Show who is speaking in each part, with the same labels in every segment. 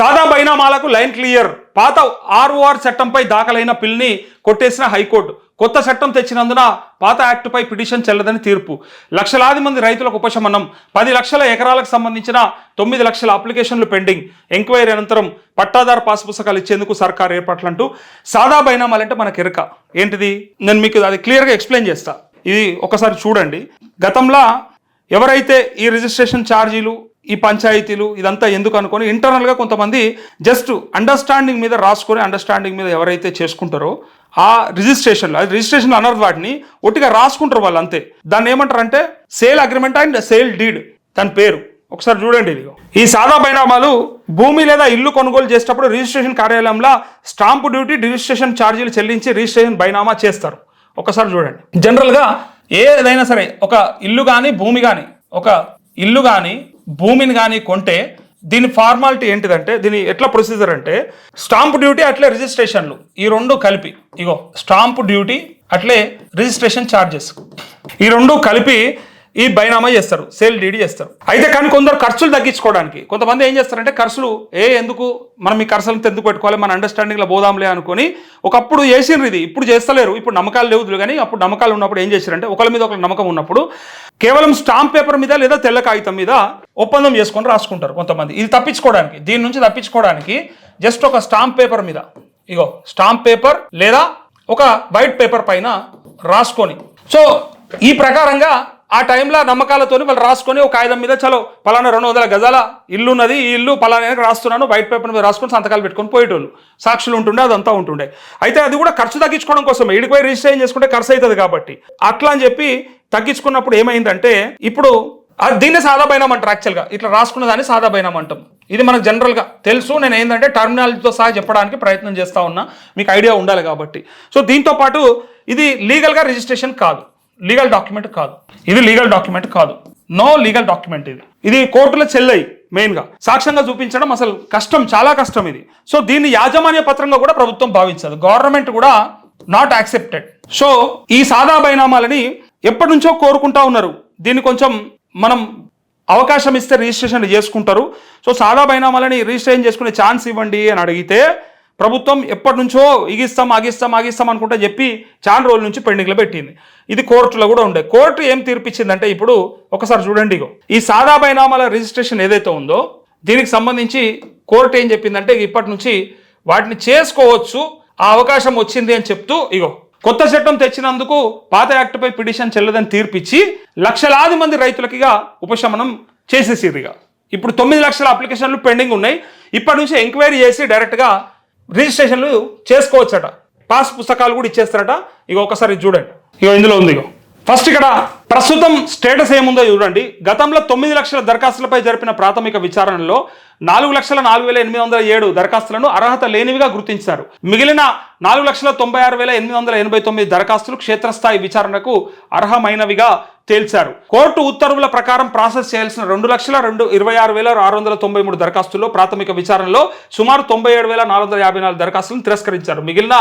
Speaker 1: సాదా బైనామాలకు line clear. పాత ఆర్ఓఆర్ చట్టంపై దాఖలైన పిల్ని కొట్టేసిన హైకోర్టు. కొత్త చట్టం తెచ్చినందున పాత యాక్టుపై పిటిషన్ చెల్లదని తీర్పు. లక్షలాది మంది రైతులకు ఉపశమనం. పది లక్షల ఎకరాలకు సంబంధించిన తొమ్మిది లక్షల అప్లికేషన్లు పెండింగ్. ఎంక్వైరీ అనంతరం పట్టాదారు పాస్ పుస్తకాలు ఇచ్చేందుకు సర్కార్ ఏర్పాట్లంటూ సాదా బైనామాలంటే మనకు ఎరక ఏంటిది? నేను మీకు అది క్లియర్గా ఎక్స్ప్లెయిన్ చేస్తా. ఇది ఒకసారి చూడండి. గతంలో ఎవరైతే ఈ రిజిస్ట్రేషన్ ఛార్జీలు ఈ పంచాయతీలు ఇదంతా ఎందుకు అనుకొని ఇంటర్నల్గా కొంతమంది జస్ట్ అండర్స్టాండింగ్ మీద రాసుకొని అండర్స్టాండింగ్ మీద ఎవరైతే చేసుకుంటారో ఆ రిజిస్ట్రేషన్లో అది రిజిస్ట్రేషన్ అనరు వాటిని ఒట్టిగా రాసుకుంటారు వాళ్ళు అంతే. దాన్ని ఏమంటారు అంటే sale agreement and sale deed దాని పేరు. ఒకసారి చూడండి ఇది ఈ సాదా బైనామాలు భూమి లేదా ఇల్లు కొనుగోలు చేసేటప్పుడు రిజిస్ట్రేషన్ కార్యాలయంలో స్టాంపు డ్యూటీ రిజిస్ట్రేషన్ ఛార్జీలు చెల్లించి రిజిస్ట్రేషన్ బైనామా చేస్తారు. ఒకసారి చూడండి. జనరల్గా ఏదైనా సరే ఒక ఇల్లు కానీ భూమి కానీ ఒక ఇల్లు కానీ భూమిని కానీ కొంటే దీని ఫార్మాలిటీ ఏంటిదంటే దీని ఎట్లా ప్రొసీజర్ అంటే స్టాంప్ డ్యూటీ అట్లే రిజిస్ట్రేషన్లు ఈ రెండు కలిపి. ఇగో స్టాంప్ డ్యూటీ అట్లే రిజిస్ట్రేషన్ ఛార్జెస్ ఈ రెండు కలిపి ఈ బైనామా చేస్తారు సేల్ డీడీ చేస్తారు. అయితే కానీ కొందరు ఖర్చులు తగ్గించుకోవడానికి కొంతమంది ఏం చేస్తారంటే ఖర్చులు ఏ ఎందుకు మనం ఈ ఖర్చులను ఎందుకు పెట్టుకోవాలి మన అండర్స్టాండింగ్లో పోదాంలే అనుకొని ఒకప్పుడు చేసిండ్రు ఇది ఇప్పుడు చేస్తలేరు ఇప్పుడు నమ్మకాలు లేవు కానీ అప్పుడు నమ్మకాలు ఉన్నప్పుడు ఏం చేశారంటే ఒకరి మీద ఒకరి నమ్మకం ఉన్నప్పుడు కేవలం స్టాంప్ పేపర్ మీద లేదా తెల్ల కాగితం మీద ఒప్పందం చేసుకొని రాసుకుంటారు కొంతమంది. ఇది తప్పించుకోవడానికి దీని నుంచి తప్పించుకోవడానికి జస్ట్ ఒక స్టాంప్ పేపర్ మీద ఇగో స్టాంప్ పేపర్ లేదా ఒక వైట్ పేపర్ పైన రాసుకొని. సో ఈ ప్రకారంగా ఆ టైంలో నమ్మకాలతోని వాళ్ళు రాసుకొని ఒక కాగితం మీద చలో పలానా రెండు వందల గజాల ఇల్లు ఉన్నది ఈ ఇల్లు పలానా రాస్తున్నాను వైట్ పేపర్ మీద రాసుకొని సంతకాలు పెట్టుకొని పోయేటోళ్ళు. సాక్షులు ఉంటుండే అదంతా ఉంటుండే. అయితే అది కూడా ఖర్చు తగ్గించుకోవడం కోసం ఇడిపోయి రిజిస్ట్రేషన్ చేసుకుంటే ఖర్చు అవుతుంది కాబట్టి. అట్లా అని చెప్పి తగ్గించుకున్నప్పుడు ఏమైందంటే ఇప్పుడు దీన్నే సాదా అంటారు యాక్చువల్గా. ఇట్లా రాసుకున్న దాన్ని సాదా అంటాం. ఇది మనకు జనరల్గా తెలుసు. నేను ఏంటంటే టర్మినాలజీతో సహా చెప్పడానికి ప్రయత్నం చేస్తూ ఉన్నా. మీకు ఐడియా ఉండాలి కాబట్టి. సో దీంతో పాటు ఇది లీగల్గా రిజిస్ట్రేషన్ కాదు. లీగల్ డాక్యుమెంట్ కాదు. ఇది లీగల్ డాక్యుమెంట్ కాదు. నో లీగల్ డాక్యుమెంట్ ఇది. ఇది కోర్టులో చెల్లయి మెయిన్గా సాక్ష్యంగా చూపించడం అసలు కష్టం చాలా కష్టం ఇది. సో దీన్ని యాజమాన్య పత్రంగా కూడా ప్రభుత్వం భావించదు. గవర్నమెంట్ కూడా నాట్ యాక్సెప్టెడ్ సో ఈ సాదా బైనామాలని ఎప్పటి నుంచో కోరుకుంటా ఉన్నారు. దీన్ని కొంచెం మనం అవకాశం ఇస్తే రిజిస్ట్రేషన్ చేసుకుంటారు. సో సాదా బైనామాలని రిజిస్ట్రేషన్ చేసుకునే ఛాన్స్ ఇవ్వండి అని అడిగితే ప్రభుత్వం ఎప్పటి నుంచో ఇగిస్తాం ఆగిస్తాం ఆగిస్తాం అనుకుంటా చెప్పి చాలా రోజుల నుంచి పెండింగ్లో పెట్టింది. ఇది కోర్టులో కూడా ఉండే. కోర్టు ఏం తీర్పిచ్చిందంటే ఇప్పుడు ఒకసారి చూడండి ఇగో. ఈ సాదా బైనామాల రిజిస్ట్రేషన్ ఏదైతే ఉందో దీనికి సంబంధించి కోర్టు ఏం చెప్పిందంటే ఇప్పటి నుంచి వాటిని చేసుకోవచ్చు ఆ అవకాశం వచ్చింది అని చెప్తూ ఇగో. కొత్త చట్టం తెచ్చినందుకు పాత యాక్ట్పై పిటిషన్ చెల్లదని తీర్పిచ్చి లక్షలాది మంది రైతులకిగా ఉపశమనం చేసేసిరిగా ఇప్పుడు తొమ్మిది లక్షల అప్లికేషన్లు పెండింగ్ ఉన్నాయి. ఇప్పటి నుంచి ఎంక్వైరీ చేసి డైరెక్ట్గా రిజిస్ట్రేషన్లు చేసుకోవచ్చట. పాస్ పుస్తకాలు కూడా ఇచ్చేస్తారట. ఇక ఒకసారి చూడండి. ఇగో ఇందులో ఉంది ఇగో. ఫస్ట్ ఇక్కడ ప్రస్తుతం స్టేటస్ ఏముందో చూడండి. గతంలో తొమ్మిది లక్షల దరఖాస్తులపై జరిపిన ప్రాథమిక విచారణలో నాలుగు లక్షల నాలుగు వేల ఎనిమిది వందల ఏడు దరఖాస్తులను అర్హత లేనివిగా గుర్తించారు. మిగిలిన నాలుగు లక్షల తొంభై ఆరు వేల ఎనిమిది వందల ఎనభై తొమ్మిది దరఖాస్తులు క్షేత్రస్థాయి విచారణకు అర్హమైనవిగా తేల్చారు. కోర్టు ఉత్తర్వుల ప్రకారం ప్రాసెస్ చేయాల్సిన రెండు లక్షల రెండు ఇరవై ఆరు వేల ఆరు వందల తొంభై మూడు దరఖాస్తుల్లో ప్రాథమిక విచారణలో సుమారు తొంభై ఏడు వేల నాలుగు వందల యాభై నాలుగు దరఖాస్తులను తిరస్కరించారు. మిగిలిన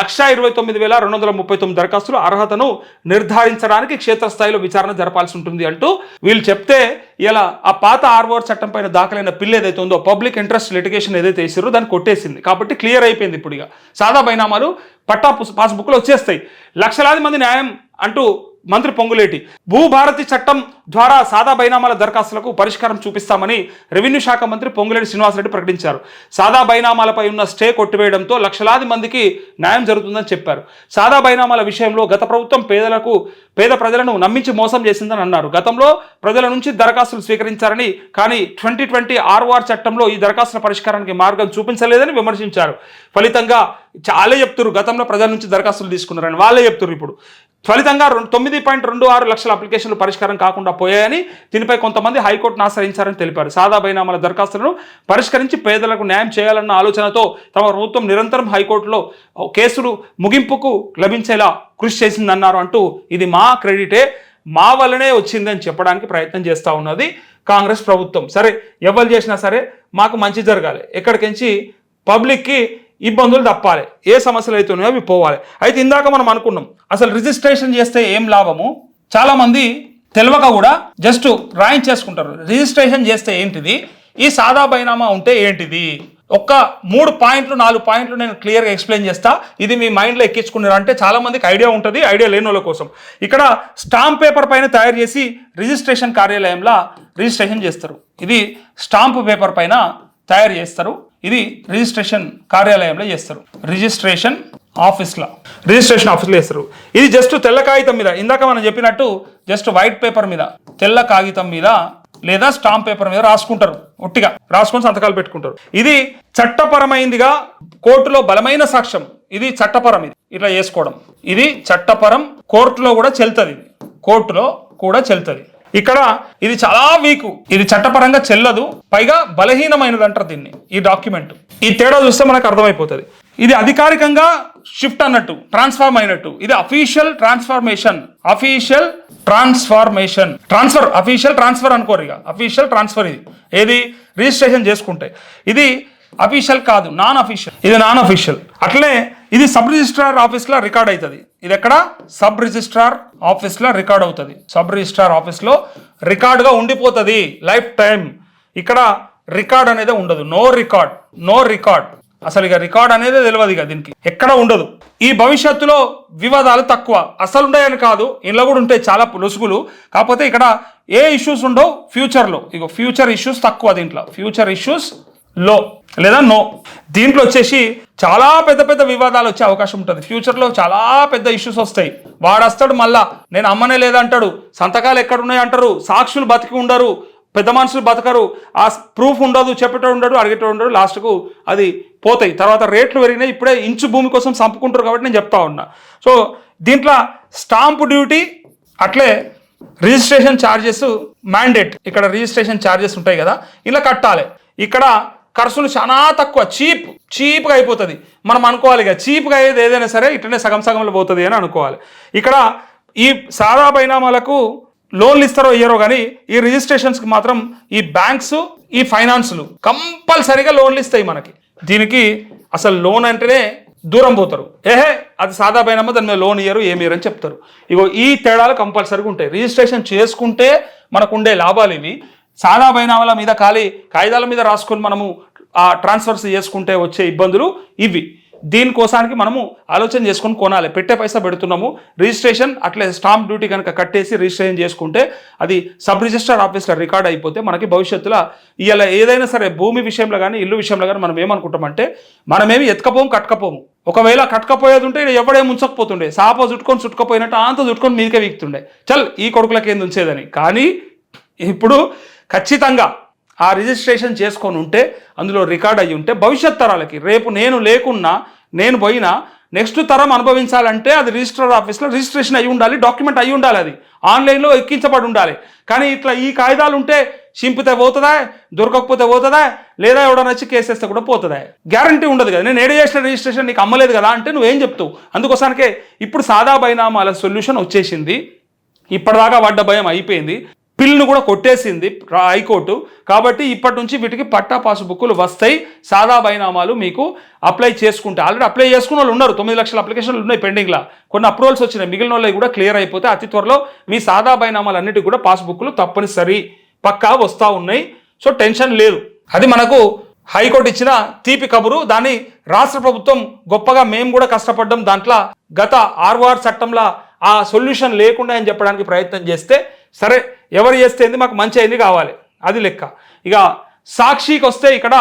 Speaker 1: లక్ష ఇరవై తొమ్మిది వేల రెండు వందల ముప్పై తొమ్మిది దరఖాస్తులు అర్హతను నిర్ధారించడానికి క్షేత్రస్థాయిలో విచారణ జరపాల్సి ఉంటుంది అంటూ వీళ్ళు చెప్తే ఇలా ఆ పాత ఆర్ఓఆర్ చట్టం పైన దాఖలైన పిల్ల ఏదైతే ఉందో పబ్లిక్ ఇంట్రెస్ట్ లిటిగేషన్ ఏదైతే వేసారో దాన్ని కొట్టేసింది. కాబట్టి క్లియర్ అయిపోయింది ఇప్పుడు ఇక. సాదా బైనామాలు పట్టా పాస్బుక్లో వచ్చేస్తాయి. లక్షలాది మంది న్యాయం అంటూ మంత్రి పొంగులేటి భూభారతి చట్టం ద్వారా సాదా బైనామాల దరఖాస్తులకు పరిష్కారం చూపిస్తామని రెవెన్యూ శాఖ మంత్రి పొంగులేటి శ్రీనివాసరెడ్డి ప్రకటించారు. సాదా బైనామాలపై ఉన్న స్టే కొట్టివేయడంతో లక్షలాది మందికి న్యాయం జరుగుతుందని చెప్పారు. సాదా బైనామాల విషయంలో గత ప్రభుత్వం పేదలకు పేద ప్రజలను నమ్మించి మోసం చేసిందని అన్నారు. గతంలో ప్రజల నుంచి దరఖాస్తులు స్వీకరించారని కానీ ట్వంటీ ట్వంటీ ఆర్ఓఆర్ చట్టంలో ఈ దరఖాస్తుల పరిష్కారానికి మార్గం చూపించలేదని విమర్శించారు. ఫలితంగా చాలా చెప్తున్నారు గతంలో ప్రజల నుంచి దరఖాస్తులు తీసుకున్నారని వాళ్ళే చెప్తున్నారు ఇప్పుడు. ఫలితంగా రెండు తొమ్మిది పాయింట్ రెండు ఆరు లక్షల అప్లికేషన్లు పరిష్కారం కాకుండా పోయాయని దీనిపై కొంతమంది హైకోర్టును ఆశ్రయించారని తెలిపారు. సాదా బైనామాల దరఖాస్తులను పరిష్కరించి పేదలకు న్యాయం చేయాలన్న ఆలోచనతో తమ ప్రభుత్వం నిరంతరం హైకోర్టులో కేసులు ముగింపుకు లభించేలా కృషి చేసిందన్నారు అంటూ ఇది మా క్రెడిటే మా వల్లనే వచ్చిందని చెప్పడానికి ప్రయత్నం చేస్తూ ఉన్నది కాంగ్రెస్ ప్రభుత్వం. సరే ఎవరు చేసినా సరే మాకు మంచి జరగాలి. ఎక్కడికించి పబ్లిక్కి ఇబ్బందులు తప్పాలి. ఏ సమస్యలు అయితే ఉన్నాయో అవి పోవాలి. అయితే ఇందాక మనం అనుకున్నాం అసలు రిజిస్ట్రేషన్ చేస్తే ఏం లాభము? చాలామంది తెలియక కూడా జస్ట్ రాయించేసుకుంటారు. రిజిస్ట్రేషన్ చేస్తే ఏంటిది? ఈ సాదా బైనామా ఉంటే ఏంటిది? ఒక్క మూడు పాయింట్లు నాలుగు పాయింట్లు నేను క్లియర్గా ఎక్స్ప్లెయిన్ చేస్తా. ఇది మీ మైండ్లో ఎక్కించుకున్నారు అంటే చాలామందికి ఐడియా ఉంటుంది ఐడియా లేని వాళ్ళ కోసం. ఇక్కడ స్టాంప్ పేపర్ పైన తయారు చేసి రిజిస్ట్రేషన్ కార్యాలయంలో రిజిస్ట్రేషన్ చేస్తారు. ఇది స్టాంప్ పేపర్ పైన తయారు చేస్తారు. ఇది రిజిస్ట్రేషన్ కార్యాలయంలో చేస్తారు. రిజిస్ట్రేషన్ ఆఫీస్లో. రిజిస్ట్రేషన్ ఆఫీస్లో చేస్తారు. ఇది జస్ట్ తెల్ల కాగితం మీద. ఇందాక మనం చెప్పినట్టు జస్ట్ వైట్ పేపర్ మీద. తెల్ల కాగితం మీద లేదా స్టాంప్ పేపర్ మీద రాసుకుంటారు. ఒట్టిగా రాసుకొని సంతకాలు పెట్టుకుంటారు. ఇది చట్టపరమైందిగా కోర్టులో బలమైన సాక్ష్యం. ఇది చట్టపరం ఇది. ఇట్లా చేసుకోవడం. ఇది చట్టపరం కోర్టులో కూడా చెల్తుంది కోర్టులో కూడా చెల్తుంది ఇక్కడ ఇది చాలా వీకు. ఇది చట్టపరంగా చెల్లదు పైగా బలహీనమైనది అంటారు దీన్ని ఈ డాక్యుమెంట్. ఈ తేడా చూస్తే మనకు అర్థమైపోతుంది. ఇది అధికారికంగా షిఫ్ట్ అన్నట్టు ట్రాన్స్ఫార్మ్ అయినట్టు. ఇది official transformation. Official transformation. Transfer official transfer అనుకోరు ఇక. అఫీషియల్ ట్రాన్స్ఫర్ ఇది. ఏది? రిజిస్ట్రేషన్ చేసుకుంటే. ఇది అఫీషియల్ కాదు నాన్ అఫీషియల్ ఇది నాన్ అఫీషియల్ అట్లే ఇది సబ్ రిజిస్ట్రార్ ఆఫీస్లో రికార్డ్ అవుతుంది ఇది ఎక్కడ? సబ్ రిజిస్ట్రార్ ఆఫీస్లో రికార్డ్ అవుతుంది. సబ్ రిజిస్ట్రార్ ఆఫీస్లో రికార్డ్గా ఉండిపోతుంది. లైఫ్ టైం ఇక్కడ రికార్డ్ అనేది ఉండదు. నో రికార్డ్ నో రికార్డ్ అసలు ఇక రికార్డ్ అనేది తెలియదు ఇక దీనికి. ఎక్కడ ఉండదు. ఈ భవిష్యత్తులో వివాదాలు తక్కువ. అసలు ఉండేయని కాదు. ఇంట్లో కూడా ఉంటాయి చాలా లొసుగులు. కాకపోతే ఇక్కడ ఏ ఇష్యూస్ ఉండవు? ఫ్యూచర్లో ఇక ఫ్యూచర్ ఇష్యూస్ తక్కువ దీంట్లో. ఫ్యూచర్ ఇష్యూస్ లో లేదా నో. దీంట్లో వచ్చేసి చాలా పెద్ద పెద్ద వివాదాలు వచ్చే అవకాశం ఉంటుంది. ఫ్యూచర్లో చాలా పెద్ద ఇష్యూస్ వస్తాయి. వాడు వస్తాడు మళ్ళా. నేను అమ్మనే లేదంటాడు. సంతకాలు ఎక్కడున్నాయి అంటారు. సాక్షులు బతికి ఉండరు. పెద్ద మనుషులు బతకరు. ఆ ప్రూఫ్ ఉండదు. చెప్పేటోడు ఉండడు. అడిగేటోడు ఉండడు. లాస్ట్కు అది పోతాయి. తర్వాత రేట్లు పెరిగినాయి. ఇప్పుడే ఇంచు భూమి కోసం చంపుకుంటారు కాబట్టి నేను చెప్తా ఉన్నా. సో దీంట్లో స్టాంప్ డ్యూటీ అట్లే రిజిస్ట్రేషన్ ఛార్జెస్ మ్యాండేట్. ఇక్కడ రిజిస్ట్రేషన్ ఛార్జెస్ ఉంటాయి కదా. ఇలా కట్టాలి. ఇక్కడ ఖర్చులు చాలా తక్కువ. చీప్ చీప్గా అయిపోతుంది. మనం అనుకోవాలి ఇక. చీప్గా అయ్యేది ఏదైనా సరే ఇట్లనే సగం సగంలో పోతుంది అని అనుకోవాలి. ఇక్కడ ఈ సాదా పరిణామాలకు లోన్లు ఇస్తారో ఇయ్యరో కానీ ఈ రిజిస్ట్రేషన్స్కి మాత్రం ఈ బ్యాంక్స్ ఈ ఫైనాన్స్లు కంపల్సరీగా లోన్లు ఇస్తాయి మనకి. దీనికి అసలు లోన్ అంటేనే దూరం పోతారు. ఏహే అది సాదా బైనమ్మా దాని మీద లోన్ ఇయ్యరు ఏమి అని చెప్తారు. ఇగో ఈ తేడాలు కంపల్సరీగా ఉంటాయి. రిజిస్ట్రేషన్ చేసుకుంటే మనకు ఉండే లాభాలు ఇవి. సాదా బైనామాల మీద ఖాళీ కాగితాల మీద రాసుకొని మనము ఆ ట్రాన్స్ఫర్స్ చేసుకుంటే వచ్చే ఇబ్బందులు ఇవి. దీనికోసానికి మనము ఆలోచన చేసుకొని కొనాలి. పెట్టే పైసా పెడుతున్నాము. రిజిస్ట్రేషన్ అట్లే స్టాంప్ డ్యూటీ కనుక కట్టేసి రిజిస్ట్రేషన్ చేసుకుంటే అది సబ్ రిజిస్టర్ ఆఫీస్లో రికార్డ్ అయిపోతే మనకి భవిష్యత్తులో ఇలా ఏదైనా సరే భూమి విషయంలో కానీ ఇల్లు విషయంలో కానీ మనం ఏమనుకుంటామంటే మనమేమి ఎత్తుకపోము కట్టకపోము. ఒకవేళ కట్టకపోయేది ఉంటే ఈడ ఎవడేం ఉంచకపోతుండే. సాప చుట్టుకొని చుట్టుకపోయినట్టు అంత చుట్టుకొని మీదకే వీక్తుండే. చల్ ఈ కొడుకులకి ఏంది ఉంచేదని. కానీ ఇప్పుడు ఖచ్చితంగా ఆ రిజిస్ట్రేషన్ చేసుకొని ఉంటే అందులో రికార్డ్ అయ్యి ఉంటే భవిష్యత్ తరాలకి రేపు నేను లేకున్నా నేను పోయినా నెక్స్ట్ తరం అనుభవించాలంటే అది రిజిస్టర్ ఆఫీస్లో రిజిస్ట్రేషన్ అయి ఉండాలి డాక్యుమెంట్ అయి ఉండాలి అది. ఆన్లైన్లో ఎక్కించబడి ఉండాలి. కానీ ఇట్లా ఈ కాగితాలు ఉంటే చింపితే పోతుందా దొరకకపోతే పోతుందా లేదా ఎవడన్నా వచ్చి కేసేస్తే కూడా పోతుందా? గ్యారంటీ ఉండదు కదా. నేను ఏడు చేసిన రిజిస్ట్రేషన్ నీకు అమ్మలేదు కదా అంటే నువ్వేం చెప్తావు? అందుకోసానికే ఇప్పుడు సాదా బైనామాల సొల్యూషన్ వచ్చేసింది. ఇప్పటిదాకా పడ్డ భయం అయిపోయింది. పిల్ను కూడా కొట్టేసింది హైకోర్టు. కాబట్టి ఇప్పటి నుంచి వీటికి పట్టా పాసు బుక్కులు వస్తాయి. సాదా బైనామాలు మీకు అప్లై చేసుకుంటే ఆల్రెడీ అప్లై చేసుకున్న వాళ్ళు ఉన్నారు. తొమ్మిది లక్షల అప్లికేషన్లు ఉన్నాయి పెండింగ్లా. కొన్ని అప్రూవల్స్ వచ్చినాయి. మిగిలిన వాళ్ళవి కూడా క్లియర్ అయిపోతే అతి త్వరలో మీ సాదా బైనామాలు అన్నిటికీ కూడా పాస్బుక్లు తప్పనిసరి. పక్కా వస్తూ ఉన్నాయి. సో టెన్షన్ లేదు. అది మనకు హైకోర్టు ఇచ్చిన తీపి కబురు. దాన్ని రాష్ట్ర ప్రభుత్వం గొప్పగా మేము కూడా కష్టపడ్డం దాంట్లో గత ఆర్వార్ చట్టంలో ఆ సొల్యూషన్ లేకుండా అని చెప్పడానికి ప్రయత్నం చేస్తే సరే ఎవరు చేస్తే ఏంది? మాకు మంచి అయింది కావాలి. అది లెక్క. ఇక సాక్షికి వస్తే ఇక్కడ